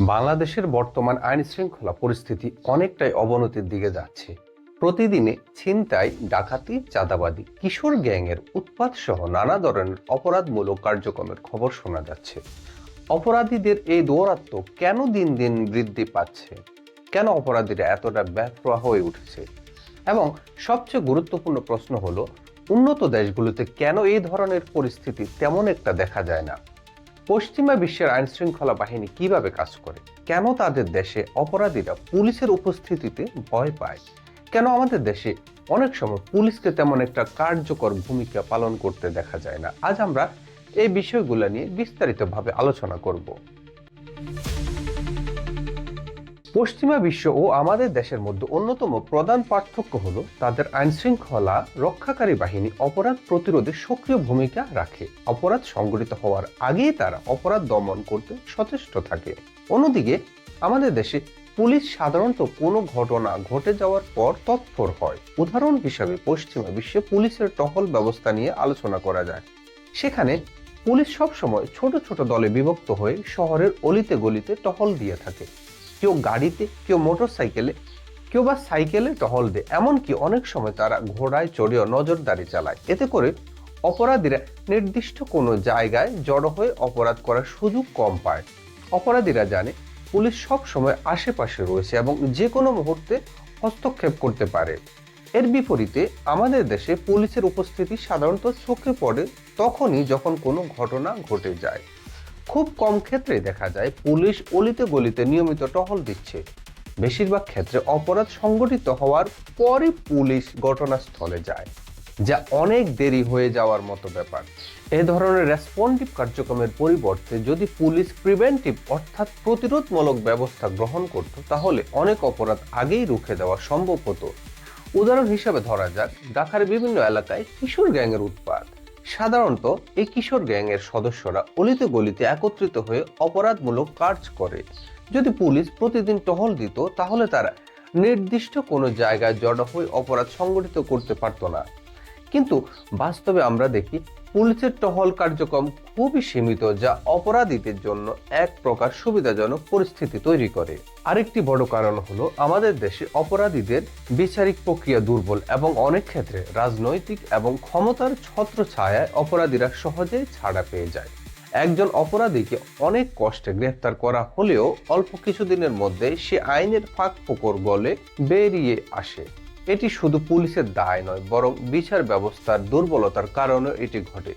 বাংলাদেশের বর্তমান আইন শৃঙ্খলা পরিস্থিতি অনেকটাই অবনতির দিকে যাচ্ছে। প্রতিদিনে ছিনতাই, ডাকাতি চাঁদাবাদি কিশোর গ্যাংয়ের উৎপাত সহ নানা ধরনের অপরাধমূলক কার্যক্রমের খবর শোনা যাচ্ছে। অপরাধীদের এই দৌরাত্ম কেন দিন দিন বৃদ্ধি পাচ্ছে? কেন অপরাধীরা এতটা ব্যাপ্রয়া হয়ে উঠেছে? এবং সবচেয়ে গুরুত্বপূর্ণ প্রশ্ন হলো, উন্নত দেশগুলোতে কেন এই ধরনের পরিস্থিতি তেমন একটা দেখা যায় না? পশ্চিমা বিশ্বের আইন শৃঙ্খলা বাহিনী কীভাবে কাজ করে? কেন তাদের দেশে অপরাধীরা পুলিশের উপস্থিতিতে ভয় পায়? কেন আমাদের দেশে অনেক সময় পুলিশকে তেমন একটা কার্যকর ভূমিকা পালন করতে দেখা যায় না? আজ আমরা এই বিষয়গুলো নিয়ে বিস্তারিতভাবে আলোচনা করব। পশ্চিমা বিশ্ব ও আমাদের দেশের মধ্যে অন্যতম প্রধান পার্থক্য হল তাদের আইন শৃঙ্খলা রক্ষাকারী বাহিনী অপরাধ প্রতিরোধে সক্রিয় ভূমিকা রাখে। অপরাধ সংঘটিত হওয়ার আগেই তারা অপরাধ দমন করতে সচেষ্ট থাকে। অন্যদিকে, আমাদের দেশে পুলিশ সাধারণত কোনো ঘটনা ঘটে যাওয়ার পর তৎপর হয়। উদাহরণ হিসাবে পশ্চিমা বিশ্বে পুলিশের টহল ব্যবস্থা নিয়ে আলোচনা করা যায়। সেখানে পুলিশ সবসময় ছোট ছোট দলে বিভক্ত হয়ে শহরের অলিতে গলিতে টহল দিয়ে থাকে। কেউ গাড়িতে, কেউ মোটর সাইকেলে কেউ বা সাইকেলে টহল দেয়। এমনকি অনেক সময় তারা ঘোড়ায় চড়েও নজরদারি চালায়। এতে করে অপরাধীরা নির্দিষ্ট কোনো জায়গায় জড়ো হয়ে অপরাধ করার সুযোগ কম পায়। অপরাধীরা জানে, পুলিশ সব সময় আশেপাশে রয়েছে এবং যে কোনো মুহূর্তে হস্তক্ষেপ করতে পারে। এর বিপরীতে, আমাদের দেশে পুলিশের উপস্থিতি সাধারণত চোখে পড়ে তখনই যখন কোনো ঘটনা ঘটে যায়। খুব কম ক্ষেত্রে দেখা যায় পুলিশ অলিতে গলিতে নিয়মিত টহল দিচ্ছে। বেশিরভাগ ক্ষেত্রে অপরাধ সংগঠিত হওয়ার পরই পুলিশ ঘটনাস্থলে যায়, যা অনেক দেরি হয়ে যাওয়ার মতো ব্যাপার। এ ধরনের রেসপন্ডিভ কার্যক্রমের পরিবর্তে যদি পুলিশ প্রিভেন্টিভ অর্থাৎ প্রতিরোধমূলক ব্যবস্থা গ্রহণ করত, তাহলে অনেক অপরাধ আগেই রুখে দেওয়া সম্ভব হতো। উদাহরণ হিসেবে ধরা যাক, ঢাকার বিভিন্ন এলাকায় কিশোর গ্যাংয়ের উৎপাত। সাধারণত এই কিশোর গ্যাংয়ের সদস্যরা অলিতে গলিতে একত্রিত হয়ে অপরাধমূলক কাজ করে। যদি পুলিশ প্রতিদিন টহল দিত, তাহলে তারা নির্দিষ্ট কোনো জায়গায় জড়ো হয়ে অপরাধ সংগঠিত করতে পারত না। কিন্তু বাস্তবে আমরা দেখি পুলিশের টহল কার্যক্রম খুবই সীমিত, যা অপরাধীদের জন্য এক প্রকার সুবিধাজনক পরিস্থিতি তৈরি করে। আরেকটি বড় কারণ হলো, আমাদের দেশে অপরাধীদের বিচারিক প্রক্রিয়া দুর্বল এবং অনেক ক্ষেত্রে রাজনৈতিক এবং ক্ষমতার ছত্র ছায়ায় অপরাধীরা সহজেই ছাড়া পেয়ে যায়। একজন অপরাধীকে অনেক কষ্টে গ্রেফতার করা হলেও অল্প কিছুদিনের মধ্যে সে আইনের ফাঁক ফোকর গলে বেরিয়ে আসে। এটি শুধু পুলিশের দায় নয়, বরং বিচার ব্যবস্থার দুর্বলতার কারণে এটি ঘটে।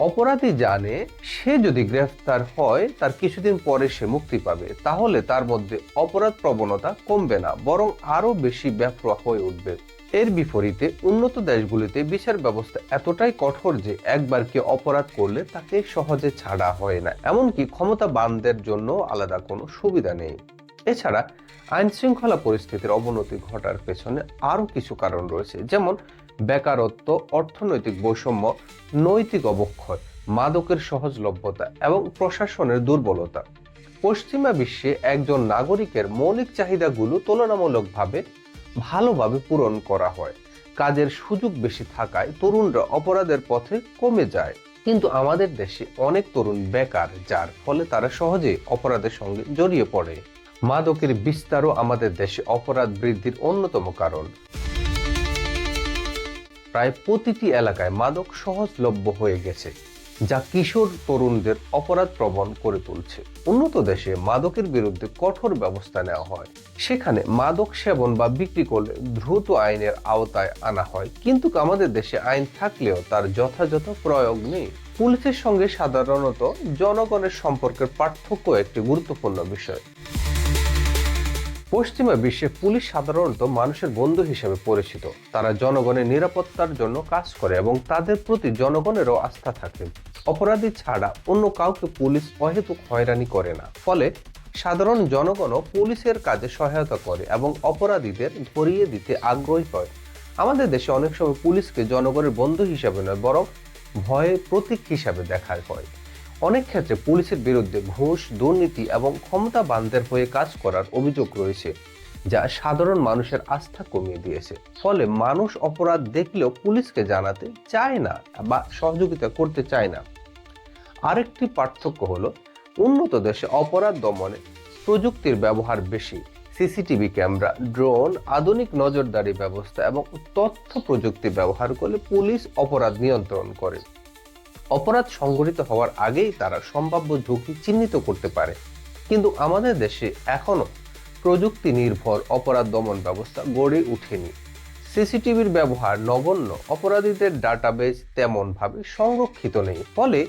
অপরাধী জানে সে যদি গ্রেফতার হয়, তার কিছুদিন পরে সে মুক্তি পাবে। তাহলে তার মধ্যে অপরাধ প্রবণতা কমবে না, বরং আরও বেশি ব্যাপ্রয়া হয়ে উঠবে। এর বিপরীতে উন্নত দেশগুলিতে বিচার ব্যবস্থা এতটাই কঠোর যে একবার কেউ অপরাধ করলে তাকে সহজে ছাড়া হয় না। এমনকি ক্ষমতা বানদের জন্য আলাদা কোনো সুবিধা নেই। এছাড়া আইন শৃঙ্খলা পরিস্থিতির অবনতি ঘটার পেছনে আরও কিছু কারণ রয়েছে, যেমন বেকারত্ব, অর্থনৈতিক বৈষম্য, নৈতিক অবক্ষয়, মাদকের সহজলভ্যতা এবং প্রশাসনের দুর্বলতা। পশ্চিমা বিশ্বে একজন নাগরিকের মৌলিক চাহিদাগুলো তুলনামূলকভাবে ভালোভাবে পূরণ করা হয়। কাজের সুযোগ বেশি থাকায় তরুণরা অপরাধের পথে কমে যায়। কিন্তু আমাদের দেশে অনেক তরুণ বেকার, যার ফলে তারা সহজে অপরাধের সঙ্গে জড়িয়ে পড়ে। মাদকের বিস্তারও আমাদের দেশে অপরাধ বৃদ্ধির অন্যতম কারণ। প্রায় প্রতিটি এলাকায় মাদক সহজলভ্য হয়ে গেছে, যা কিশোর তরুণদের অপরাধ প্রবণ করে তুলছে। উন্নত দেশে মাদকের বিরুদ্ধে কঠোর ব্যবস্থা নেওয়া হয়। সেখানে মাদক সেবন বা বিক্রি করলে দ্রুত আইনের আওতায় আনা হয়। কিন্তু আমাদের দেশে আইন থাকলেও তার যথাযথ প্রয়োগ নেই। পুলিশের সঙ্গে সাধারণত জনগণের সম্পর্কের পার্থক্য একটি গুরুত্বপূর্ণ বিষয়। পশ্চিমা বিশ্বে পুলিশ সাধারণত মানুষের বন্ধু হিসেবে পরিচিত। তারা জনগণের নিরাপত্তার জন্য কাজ করে এবং তাদের প্রতি জনগণেরও আস্থা থাকে। অপরাধী ছাড়া অন্য কাউকে পুলিশ অহেতুক হয়রানি করে না। ফলে সাধারণ জনগণও পুলিশের কাজে সহায়তা করে এবং অপরাধীদের ধরিয়ে দিতে আগ্রহী হয়। আমাদের দেশে অনেক সময় পুলিশকে জনগণের বন্ধু হিসাবে নয়, বরং ভয়ে প্রতীক হিসাবে দেখা হয়। অনেক ক্ষেত্রে পুলিশের বিরুদ্ধে ঘুষ, দুর্নীতি এবং ক্ষমতা বান্ধের হয়ে কাজ করার অভিযোগ রয়েছে, যা সাধারণ মানুষের আস্থা কমিয়ে দিয়েছে। ফলে মানুষ অপরাধ দেখলেও পুলিশকে জানাতে চায় না বা সহযোগিতা করতে চায় না। আরেকটি পার্থক্য হলো, উন্নত দেশে অপরাধ দমনে প্রযুক্তির ব্যবহার বেশি। সিসিটিভি ক্যামেরা, ড্রোন, আধুনিক নজরদারি ব্যবস্থা এবং তথ্য প্রযুক্তি ব্যবহার করে পুলিশ অপরাধ নিয়ন্ত্রণ করে। অপরাধ সংঘটিত হওয়ার আগেই তারা সম্ভাব্য ঝুঁকি চিহ্নিত করতে পারে। কিন্তু আমাদের দেশে এখনও প্রযুক্তি নির্ভর অপরাধ দমন ব্যবস্থা গড়ে ওঠেনি। সিসিটিভির ব্যবহার নগণ্য, অপরাধীদের ডাটাবেজ তেমনভাবে সংরক্ষিত নেই। ফলে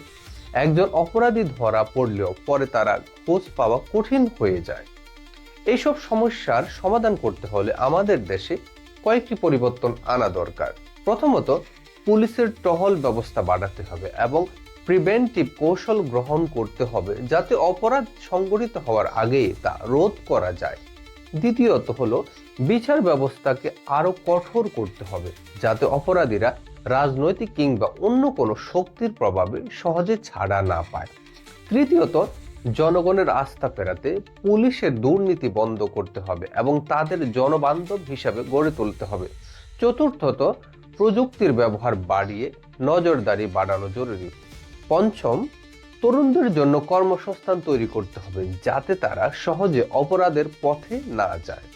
একজন অপরাধী ধরা পড়লেও পরে তারা খোঁজ পাওয়া কঠিন হয়ে যায়। এইসব সমস্যার সমাধান করতে হলে আমাদের দেশে কয়েকটি পরিবর্তন আনা দরকার। প্রথমত পুলিশের টহল ব্যবস্থা বাড়াতে হবে এবং প্রিভেন্টিভ কৌশল গ্রহণ করতে হবে যাতে অপরাধ সংঘটিত হওয়ার আগেই তা রোধ করা যায়। দ্বিতীয়ত হলো, বিচার ব্যবস্থাকে আরও কঠোর করতে হবে যাতে অপরাধীরা রাজনৈতিক কিংবা অন্য কোনো শক্তির প্রভাবে সহজে ছাড়া না পায়। তৃতীয়ত, জনগণের আস্থা ফেরাতে পুলিশের দুর্নীতি বন্ধ করতে হবে এবং তাদের জনবান্ধব হিসাবে গড়ে তুলতে হবে। চতুর্থত, প্রযুক্তির ব্যবহার বাড়িয়ে নজরদারি বাড়ানো জরুরি। পঞ্চম, তরুণদের জন্য কর্মসংস্থান তৈরি করতে হবে যাতে তারা সহজে অপরাধের পথে না যায়।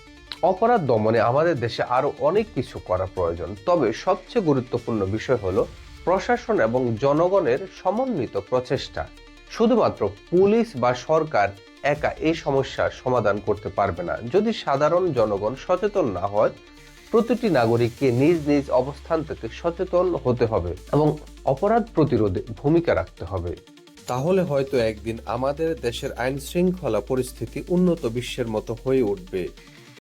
অপরাধ দমনে আমাদের দেশে আরও অনেক কিছু করা প্রয়োজন, তবে সবচেয়ে গুরুত্বপূর্ণ বিষয় হলো প্রশাসন এবং জনগণের সমন্বিত প্রচেষ্টা। শুধুমাত্র পুলিশ বা সরকার একা এই সমস্যার সমাধান করতে পারবে না। যদি সাধারণ জনগণ সচেতন না হয় প্রতিটি নাগরিককে নিজ নিজ অবস্থান থেকে সচেতন হতে হবে এবং অপরাধ প্রতিরোধে ভূমিকা রাখতে হবে। তাহলে হয়তো একদিন আমাদের দেশের আইন শৃঙ্খলা পরিস্থিতি উন্নত বিশ্বের মতো হয়ে উঠবে।